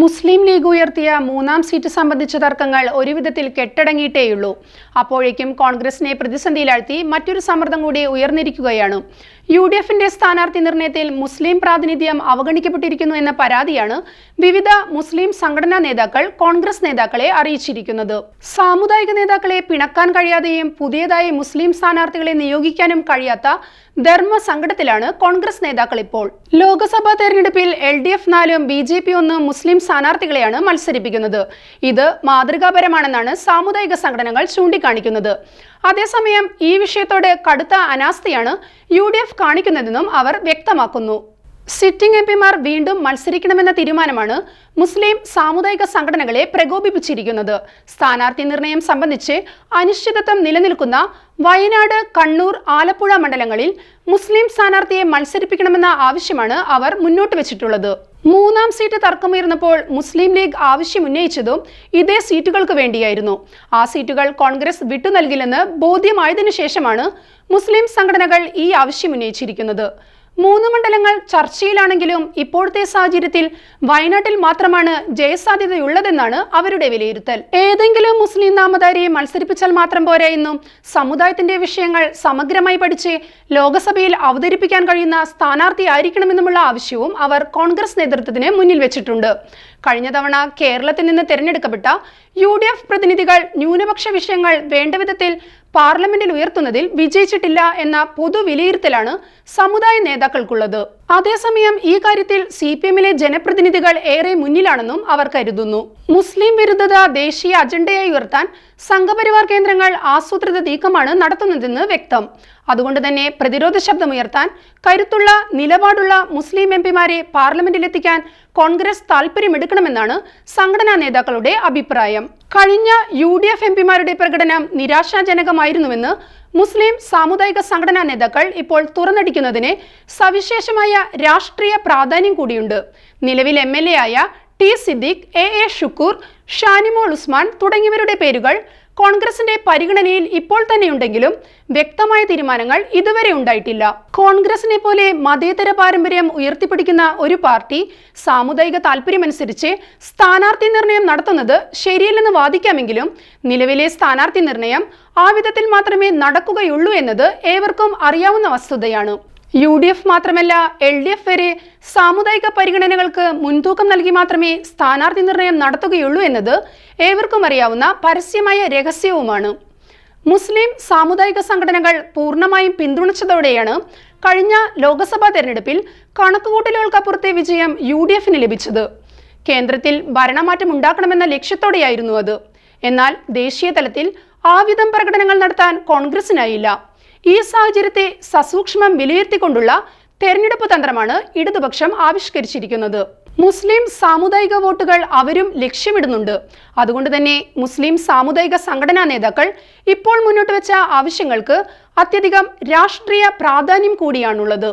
മുസ്ലിം league ഉയർത്തിയ മൂന്നാം seat സംബന്ധിച്ച തർക്കങ്ങൾ ഒരുവിധത്തിൽ കെട്ടടങ്ങിയിട്ടേയുള്ളൂ. അപ്പോഴേക്കും കോൺഗ്രസിനെ പ്രതിസന്ധിയിലാഴ്ത്തി മറ്റൊരു സമ്മർദ്ദം കൂടി ഉയർന്നിരിക്കുകയാണ്. യു ഡി എഫിന്റെ സ്ഥാനാർത്ഥി നിർണയത്തിൽ മുസ്ലിം പ്രാതിനിധ്യം അവഗണിക്കപ്പെട്ടിരിക്കുന്നു എന്ന പരാതിയാണ് വിവിധ മുസ്ലിം സംഘടനാ നേതാക്കൾ കോൺഗ്രസ് നേതാക്കളെ അറിയിച്ചിരിക്കുന്നത്. സാമുദായിക നേതാക്കളെ പിണക്കാൻ കഴിയാതെയും പുതിയതായി മുസ്ലിം സ്ഥാനാർത്ഥികളെ നിയോഗിക്കാനും കഴിയാത്ത ധർമ്മ സങ്കടത്തിലാണ് കോൺഗ്രസ് നേതാക്കൾ ഇപ്പോൾ. ലോക്സഭാ തെരഞ്ഞെടുപ്പിൽ എൽ ഡി എഫ് നാലും ബി ജെ പി ഒന്നും മുസ്ലിം സ്ഥാനാർത്ഥികളെയാണ് മത്സരിപ്പിക്കുന്നത്. ഇത് മാതൃകാപരമാണെന്നാണ് സാമുദായിക സംഘടനകൾ ചൂണ്ടിക്കാണിക്കുന്നത്. അതേസമയം ഈ വിഷയത്തോട് കടുത്ത അനാസ്ഥയാണ് യു കാണിക്കുന്നതെന്നും അവർ വ്യക്തമാക്കുന്നു. സിറ്റിംഗ് എം പിമാർ വീണ്ടും മത്സരിക്കണമെന്ന തീരുമാനമാണ് മുസ്ലിം സാമുദായിക സംഘടനകളെ പ്രകോപിപ്പിച്ചിരിക്കുന്നത്. സ്ഥാനാർത്ഥി നിർണയം സംബന്ധിച്ച് അനിശ്ചിതത്വം നിലനിൽക്കുന്ന വയനാട് കണ്ണൂർ ആലപ്പുഴ മണ്ഡലങ്ങളിൽ മുസ്ലിം സ്ഥാനാർത്ഥിയെ മത്സരിപ്പിക്കണമെന്ന ആവശ്യമാണ് അവർ മുന്നോട്ട് വെച്ചിട്ടുള്ളത്. മൂന്നാം സീറ്റ് തർക്കമുയർന്നപ്പോൾ മുസ്ലിം ലീഗ് ആവശ്യമുന്നയിച്ചതും ഇതേ സീറ്റുകൾക്ക് വേണ്ടിയായിരുന്നു. ആ സീറ്റുകൾ കോൺഗ്രസ് വിട്ടു നൽകില്ലെന്ന് ബോധ്യമായതിനു ശേഷമാണ് മുസ്ലിം സംഘടനകൾ ഈ ആവശ്യമുന്നയിച്ചിരിക്കുന്നത്. മൂന്ന് മണ്ഡലങ്ങൾ ചർച്ചയിലാണെങ്കിലും ഇപ്പോഴത്തെ സാഹചര്യത്തിൽ വയനാട്ടിൽ മാത്രമാണ് ജയസാധ്യതയുള്ളതെന്നാണ് അവരുടെ വിലയിരുത്തൽ. ഏതെങ്കിലും മുസ്ലിം നാമധാരിയെ മത്സരിപ്പിച്ചാൽ മാത്രം പോരാ എന്നും സമുദായത്തിന്റെ വിഷയങ്ങൾ സമഗ്രമായി പഠിച്ച് ലോകസഭയിൽ അവതരിപ്പിക്കാൻ കഴിയുന്ന സ്ഥാനാർത്ഥി ആയിരിക്കണമെന്നുമുള്ള ആവശ്യവും അവർ കോൺഗ്രസ് നേതൃത്വത്തിന് മുന്നിൽ വെച്ചിട്ടുണ്ട്. കഴിഞ്ഞ തവണ കേരളത്തിൽ നിന്ന് തിരഞ്ഞെടുക്കപ്പെട്ട യു ഡി എഫ് പ്രതിനിധികൾ ന്യൂനപക്ഷ വിഷയങ്ങൾ വേണ്ടവിധത്തിൽ പാർലമെന്റിൽ ഉയർത്തുന്നതിൽ വിജയിച്ചിട്ടില്ല എന്ന പൊതു വിലയിരുത്തലാണ് സമുദായ നേതാക്കൾക്കുള്ളത്. അതേസമയം ഈ കാര്യത്തിൽ സി പി എമ്മിലെ ജനപ്രതിനിധികൾ ഏറെ മുന്നിലാണെന്നും അവർ കരുതുന്നു. മുസ്ലിം വിരുദ്ധത ദേശീയ അജണ്ടയായി ഉയർത്താൻ സംഘപരിവാർ കേന്ദ്രങ്ങൾ ആസൂത്രിത നീക്കമാണ് നടത്തുന്നതെന്ന് വ്യക്തം. അതുകൊണ്ട് തന്നെ പ്രതിരോധ ശബ്ദമുയർത്താൻ കരുത്തുള്ള നിലപാടുള്ള മുസ്ലിം എം പിമാരെ പാർലമെന്റിലെത്തിക്കാൻ കോൺഗ്രസ് താൽപ്പര്യമെടുക്കണമെന്നാണ് സംഘടനാ നേതാക്കളുടെ അഭിപ്രായം. കഴിഞ്ഞ യു ഡി എഫ് എം പിമാരുടെ പ്രകടനം നിരാശാജനകമായിരുന്നുവെന്ന് മുസ്ലിം സാമുദായിക സംഘടനാ നേതാക്കൾ ഇപ്പോൾ തുറന്നടിക്കുന്നതിന് സവിശേഷമായ രാഷ്ട്രീയ പ്രാധാന്യം കൂടിയുണ്ട്. നിലവിൽ എം എൽ എ ആയ T Siddique A A Shukoor Shanimol Usman തുടങ്ങിയവരുടെ പേരുകൾ കോൺഗ്രസിന്റെ പരിഗണനയിൽ ഇപ്പോൾ തന്നെയുണ്ടെങ്കിലും വ്യക്തമായ തീരുമാനങ്ങൾ ഇതുവരെ ഉണ്ടായിട്ടില്ല. കോൺഗ്രസിനെ പോലെ മതേതര പാരമ്പര്യം ഉയർത്തിപ്പിടിക്കുന്ന ഒരു പാർട്ടി സാമുദായിക താല്പര്യമനുസരിച്ച് സ്ഥാനാർത്ഥി നിർണയം നടത്തുന്നത് ശരിയല്ലെന്ന് വാദിക്കാമെങ്കിലും നിലവിലെ സ്ഥാനാർത്ഥി നിർണയം ആ വിധത്തിൽ മാത്രമേ നടക്കുകയുള്ളൂ എന്നത് ഏവർക്കും അറിയാവുന്ന വസ്തുതയാണ്. യു ഡി എഫ് മാത്രമല്ല എൽ ഡി എഫ് വരെ സാമുദായിക പരിഗണനകൾക്ക് മുൻതൂക്കം നൽകി മാത്രമേ സ്ഥാനാർത്ഥി നിർണയം നടത്തുകയുള്ളൂ എന്നത് ഏവർക്കും അറിയാവുന്ന പരസ്യമായ രഹസ്യവുമാണ്. മുസ്ലിം സാമുദായിക സംഘടനകൾ പൂർണമായും പിന്തുണച്ചതോടെയാണ് കഴിഞ്ഞ ലോക്സഭാ തെരഞ്ഞെടുപ്പിൽ കണക്കുകൂട്ടലുകൾക്കപ്പുറത്തെ വിജയം യു ഡി എഫിന് ലഭിച്ചത്. കേന്ദ്രത്തിൽ ഭരണമാറ്റം ഉണ്ടാക്കണമെന്ന ലക്ഷ്യത്തോടെയായിരുന്നു അത്. എന്നാൽ ദേശീയ തലത്തിൽ ആവിധം പ്രകടനങ്ങൾ നടത്താൻ കോൺഗ്രസിനായില്ല. ഈ സാഹചര്യത്തെ സസൂക്ഷ്മം വിലയിരുത്തിക്കൊണ്ടുള്ള തെരഞ്ഞെടുപ്പ് തന്ത്രമാണ് ഇടതുപക്ഷം ആവിഷ്കരിച്ചിരിക്കുന്നത്. മുസ്ലിം സാമുദായിക വോട്ടുകൾ അവരും ലക്ഷ്യമിടുന്നുണ്ട്. അതുകൊണ്ട് തന്നെ മുസ്ലിം സാമുദായിക സംഘടനാ നേതാക്കൾ ഇപ്പോൾ മുന്നോട്ട് വെച്ച ആവശ്യങ്ങൾക്ക് അത്യധികം രാഷ്ട്രീയ പ്രാധാന്യം കൂടിയാണുള്ളത്.